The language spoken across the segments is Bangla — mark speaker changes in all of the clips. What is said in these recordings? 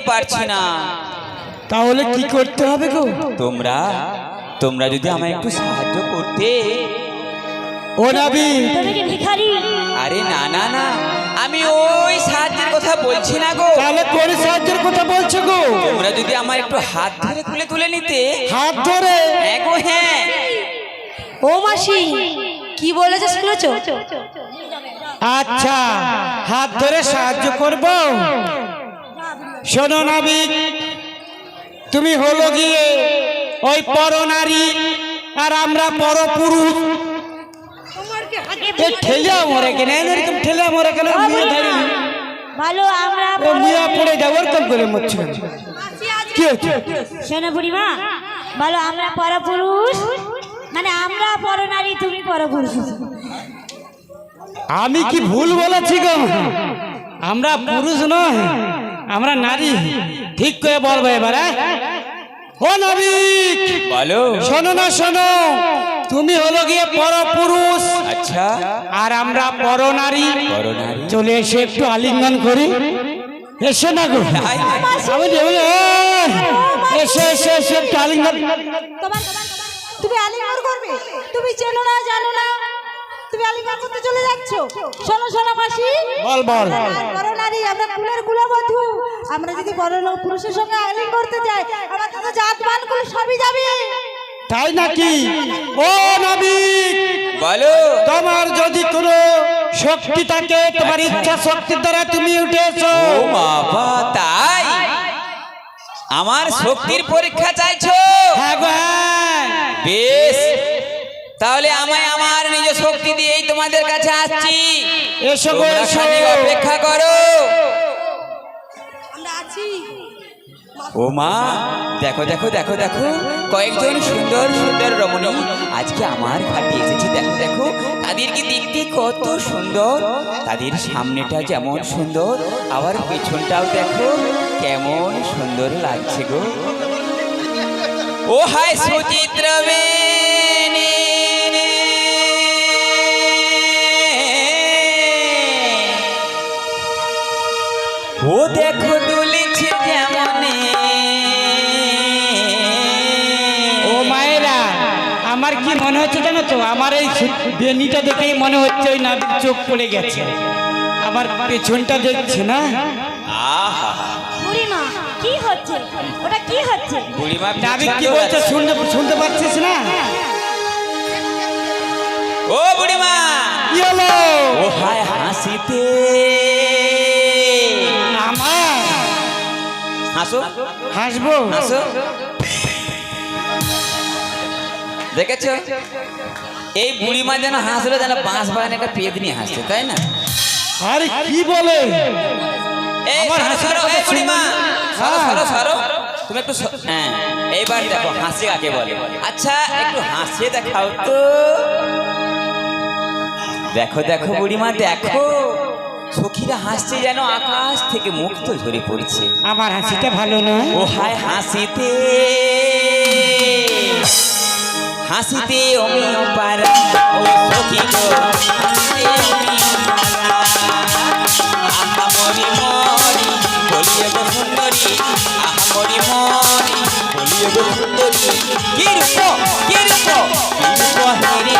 Speaker 1: পৌঁছতে পারছি না।
Speaker 2: তাহলে কি করতে হবে গো?
Speaker 1: তোমরা তোমরা যদি আমায় একটু সাহায্য করতে।
Speaker 2: ও নাবি।
Speaker 1: আরে না না না আমি ওই সাহায্যের কথা বলছি না গো।
Speaker 2: তাহলে কোন সাহায্যের কথা বলছো গো?
Speaker 1: তোমরা যদি আমার একটু হাত ধরে তুলে তুলে নিতে।
Speaker 2: হাত ধরে?
Speaker 1: হ্যাঁ গো হ্যাঁ।
Speaker 3: ও মাসি কি বলেছে শুনেছো?
Speaker 2: আচ্ছা হাত ধরে সাহায্য করব? শোনো নাবিক তুমি হলো গিয়ে ওই পরনারী আর আমরা পরপুরুষ এ ঠেলিয়া মরে কেন? এরকম ঠেলিয়া মরে কেন?
Speaker 3: ভালো আমরা
Speaker 2: ও মুয়া পড়ে যাও ওরকম করে মরছে কি হচ্ছে
Speaker 3: শোনো বুড়িমা ভালো আমরা পরপুরুষ মানে আমরা পরনারী তুমি পরপুরুষ
Speaker 2: আমি কি ভুল বলেছি গো? আমরা পুরুষ নয়। আমরা নারী। ঠিক করে বলব এবারে ও নাবিক
Speaker 1: বলো।
Speaker 2: শোনো না শোনো। তুমি হলো গিয়ে পরপুরুষ।
Speaker 1: আচ্ছা।
Speaker 2: আর আমরা পরনারী।
Speaker 1: করোনারি
Speaker 2: চলে এসে একটু আলিঙ্গন করি। এসে না গো। আমি দেবো এসে এসে এসে একটু আলিঙ্গন।
Speaker 4: তুমি আলিঙ্গন করবে? তুমি চেনো না জানো না? আলিঙ্গন করতে চলে যাচ্ছ? শোনো শোনো মাসি।
Speaker 2: বল বল।
Speaker 4: বড় নারী আমরা কুলের কুলবধূ আমরা যদি বড় লোক পুরুষের সঙ্গে আলিঙ্গন করতে যাই আমার তো জাত মান কুল সবই যাবে।
Speaker 2: তাই নাকি? ও নাবিক
Speaker 1: বলো।
Speaker 2: তোমার যদি কোনো শক্তি থাকে তোমার ইচ্ছা শক্তির দ্বারা তুমি উঠে এসো
Speaker 1: ও বাবা তাই? আমার শক্তির পরীক্ষা চাইছো?
Speaker 2: হ্যাঁ হ্যাঁ।
Speaker 1: বেশ। তাহলে আমায় আমার নিজ শক্তি দিয়েই তোমাদের কাছে আসছি।
Speaker 2: এসো গো এসো।
Speaker 1: অপেক্ষা করো।
Speaker 4: আমরা আছি।
Speaker 1: ও মা দেখো দেখো দেখো দেখো কয়েকজন সুন্দর সুন্দর রমণী আজকে আমার ঘাটে এসেছে। দেখো দেখো তাদেরকে দেখতে কত সুন্দর। তাদের সামনেটা যেমন সুন্দর আবার পেছনটাও দেখো কেমন সুন্দর লাগছে গো। ও হায় সুচিত্র ও দেখো দুলিছে যেমনে
Speaker 2: ও মায়েরা আমার কি মনে হচ্ছে জানো তো? আমার এই বেনিটা দেখেই মনে হচ্ছে ওই নাবিক চোখ পড়ে গেছে। আবার পেছনটা দেখছে না?
Speaker 1: আহা।
Speaker 3: বুড়িমা কি হচ্ছে? ওটা কি হচ্ছে?
Speaker 1: বুড়িমা
Speaker 2: নাবিক কি বলছে শুনতে শুনতে পাচ্ছিস না?
Speaker 1: ও বুড়িমা!
Speaker 2: কি হলো?
Speaker 1: ও হায় হাসিতে। হাসো?
Speaker 2: হাসবো?
Speaker 1: হাসো? দেখেছ? এই বুড়িমা যেন হাসলো যেন বাঁশ বাগানে একটা পেদ নিয়ে হাসছে তাই না?
Speaker 2: আরে কি বলে? আমার
Speaker 1: সরো,
Speaker 2: হাসির
Speaker 1: এই বুড়িমা। সরো। সরো সরো। তুমি একটু হ্যাঁ এইবার দেখো হাসি কাকে বলে। আচ্ছা একটু হাসিয়ে দেখাও তো। দেখো দেখো বুড়িমা দেখো। সখীরা হাসছে যেন আকাশ থেকে মুক্ত ঝরে পড়ছে।
Speaker 2: আমার হাসিটা ভালো নয়।
Speaker 1: ও হায় হাসিতে হাসিতে অমি পারা ও সখী গো হাসিতে অমি পারা। আহা মরি মরি বলিয়ে গো সুন্দরী আহা মরি মরি বলিয়ে গো সুন্দরী। কি রূপ কি রূপ কি রূপ হেরে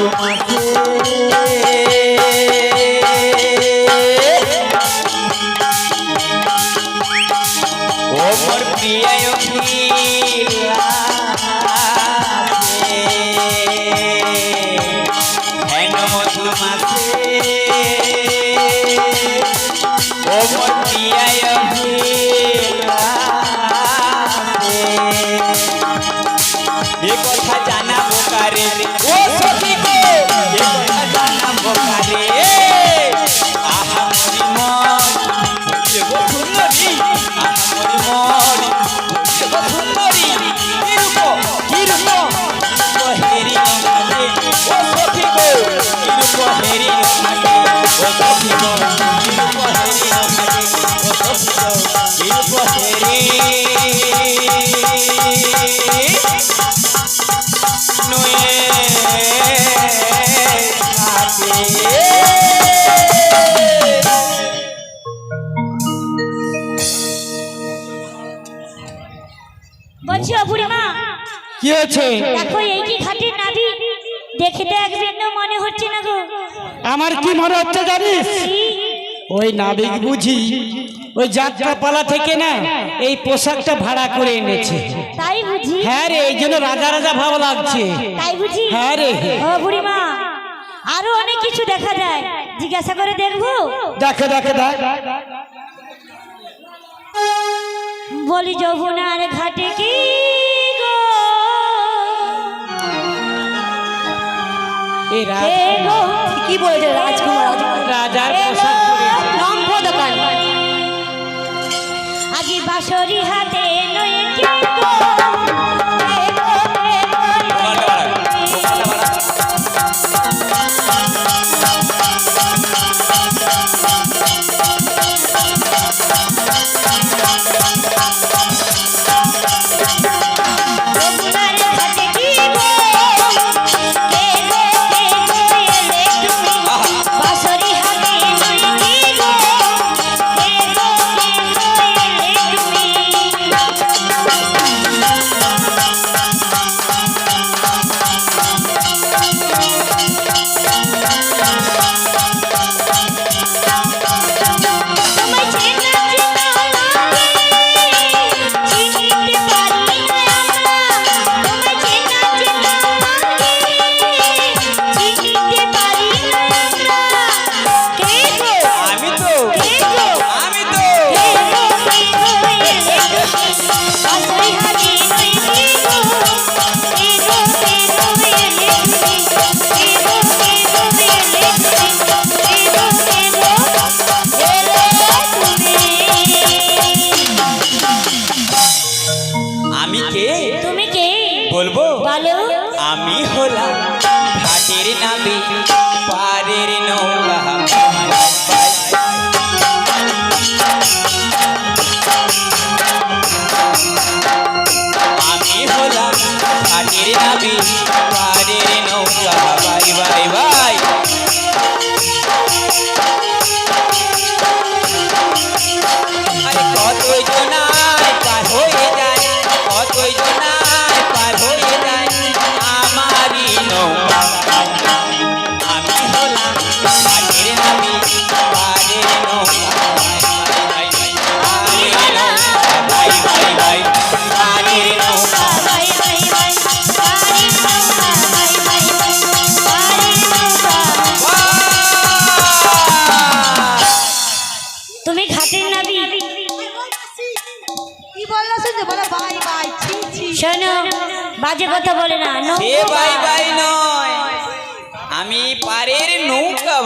Speaker 1: কেন
Speaker 3: বলছি ও বুড়িমা
Speaker 2: কি হয়েছে?
Speaker 3: দেখো এই কি খাটের নাবি দেখে তো এক বিন্দু মনে হচ্ছে না গো।
Speaker 2: আমার কি মনে হচ্ছে জানিস? ওই নাবিক বুঝি। ওই যাত্রাপালা থেকে না এই পোশাকটা ভাড়া করে এনেছে।
Speaker 3: তাই বুঝি?
Speaker 2: হ্যাঁ রে এই জন্য রাজা রাজা ভাব লাগছে।
Speaker 3: তাই বুঝি?
Speaker 2: হ্যাঁ রে।
Speaker 3: ও বুড়িমা আরও অনেক কিছু দেখা যায়। জিজ্ঞাসা করে দেখব?
Speaker 2: দেখে দেখে দেখ।
Speaker 3: বলি যমুনার ঘাটে কি কে গো?
Speaker 4: কি বলেছে রাজকুমার?
Speaker 2: রাজার পোশাক
Speaker 3: আজি হাতে
Speaker 1: ঘাটের নাবি পারের নৌকা বাই বাই বাই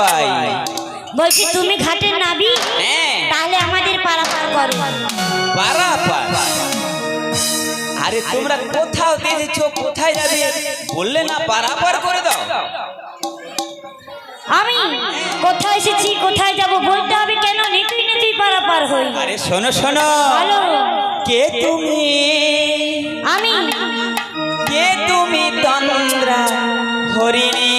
Speaker 1: ভাই
Speaker 3: বলছি তুমি ঘাটের নাবি?
Speaker 1: হ্যাঁ।
Speaker 3: তাহলে আমাদের পারাপার করো।
Speaker 1: পারাপার আরে তোমরা কোথাও দেখেছ কোথায় যাবে? বললে না পারাপার করে দাও।
Speaker 3: আমি কোথায় এসেছি কোথায় যাব বলতে হবে কেন? নেতুই নেতুই পারাপার হই।
Speaker 1: আরে শোনো শোনো।
Speaker 3: ভালো
Speaker 1: কে তুমি?
Speaker 3: আমি।
Speaker 1: কে তুমি তন্দ্রা? হরিণী?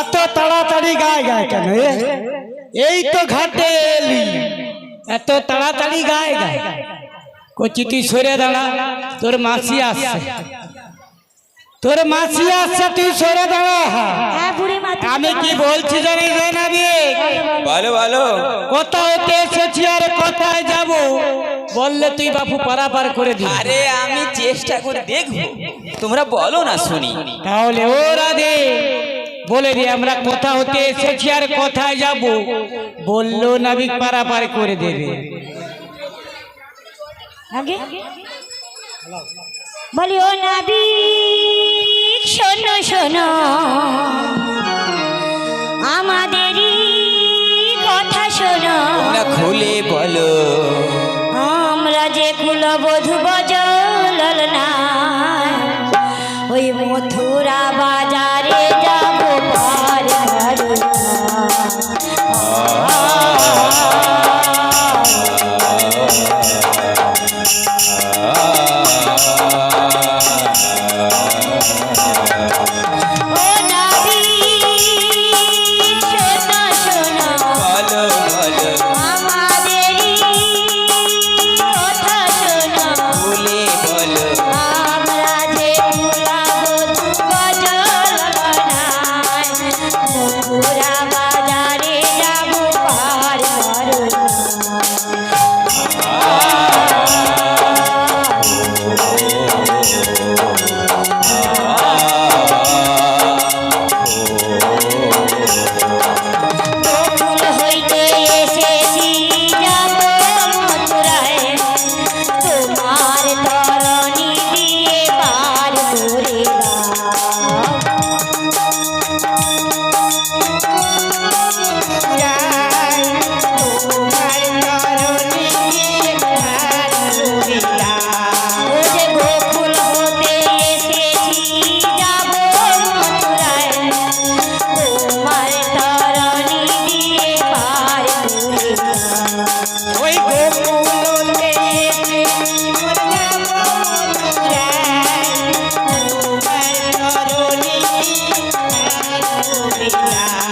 Speaker 2: এত তাড়াতাড়ি গায়ে গায়ে কেন এই তো ঘাটে এলি। এত তাড়াতাড়ি গায়ে গায়ে। কচি তুই সরে দাঁড়া তোর মাসি আসছে। তোর মাসি আসছে তুই সরে দাঁড়া।
Speaker 3: হ্যাঁ বুড়ি মা তুমি
Speaker 2: আমি কি বলছি জানিস রে। নাবিক
Speaker 1: বলো বলো
Speaker 2: কোথাও তো এসেছি আর কোথায় যাব? বললে তুই বাপু পারাপার করে দিবি।
Speaker 1: আরে আমি চেষ্টা করে দেখব। তোমরা বলো না শুনি।
Speaker 2: তাহলে ও রাধে। বলে দি আমরা কোথা হতে এসেছি আর কোথায় যাব? বলল নাবিক পারাপার করে দেবে।
Speaker 3: বলি ও নাবি শোনো শোনো। আমাদেরই কথা শোনো।
Speaker 1: খুলে বলো।
Speaker 3: আমরা যে কুলবধূ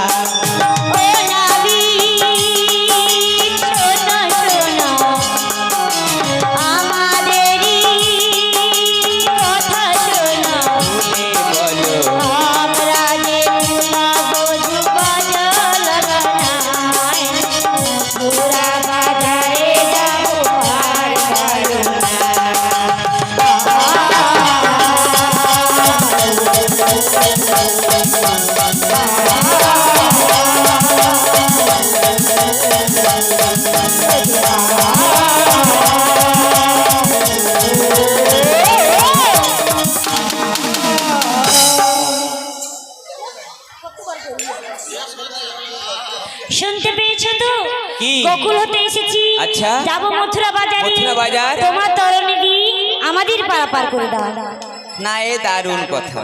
Speaker 3: ও গোকুল হতে এসেছি।
Speaker 1: আচ্ছা।
Speaker 3: যাব মথুরা বাজারে
Speaker 1: মথুরা বাজার?
Speaker 3: তোমার তরণী দি আমাদের পারাপার করে দাও।
Speaker 1: না এ দারুণ কথা।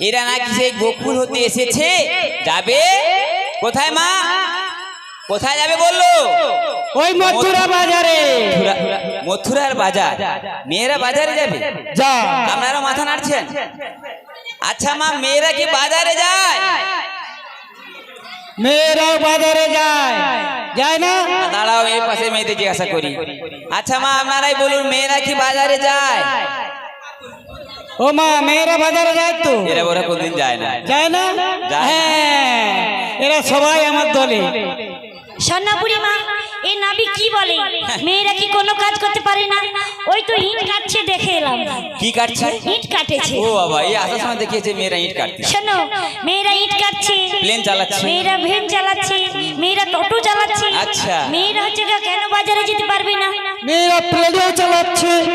Speaker 1: এরা নাকি সেই গোকুল হতে এসেছে। যাবে? কোথায় মা? কোথায় যাবে বলল?
Speaker 2: ওই মথুরা বাজারে
Speaker 1: মথুরার বাজার। মেয়েরা বাজারে যাবে?
Speaker 2: যা।
Speaker 1: আপনারা মাথা নাড়ছেন? আচ্ছা মা মেয়েরা কি বাজারে যায়?
Speaker 2: মেয়েরাও বাজারে যায়। যায় না?
Speaker 1: দাঁড়াও এই পাশে মেয়েদের জিজ্ঞাসা করি। আচ্ছা মা আপনারাই বলুন মেয়েরা কি বাজারে যায়?
Speaker 2: ও মা মেয়েরা বাজারে যায় তো?
Speaker 1: এরা ওরা কোনদিন যায় না?
Speaker 2: যায় না। হ্যাঁ এরা সবাই আমার দলে।
Speaker 3: সন্নাপুরি মা। এই নাবি কি বলে? মেয়েরা কি কোনো কাজ করতে পারে না? ওই তো ইট কাটছে দেখে এলাম।
Speaker 1: কি কাটছে?
Speaker 3: ইট কাটেছে।
Speaker 1: ও বাবা এই আসার সময় দেখিয়েছে মেয়েরা ইট কাটছে
Speaker 3: শোনো মেয়েরা ইট কাটছে।
Speaker 1: প্লেন চালাচ্ছে।
Speaker 3: মেয়েরা ভেন চালাচ্ছে। মেয়েরা টোটো চালাচ্ছে।
Speaker 1: আচ্ছা।
Speaker 3: মেয়েরা হচ্ছে কেন বাজারে যেতে পারবে না?
Speaker 2: মেয়েরা প্লেনও চালাচ্ছে।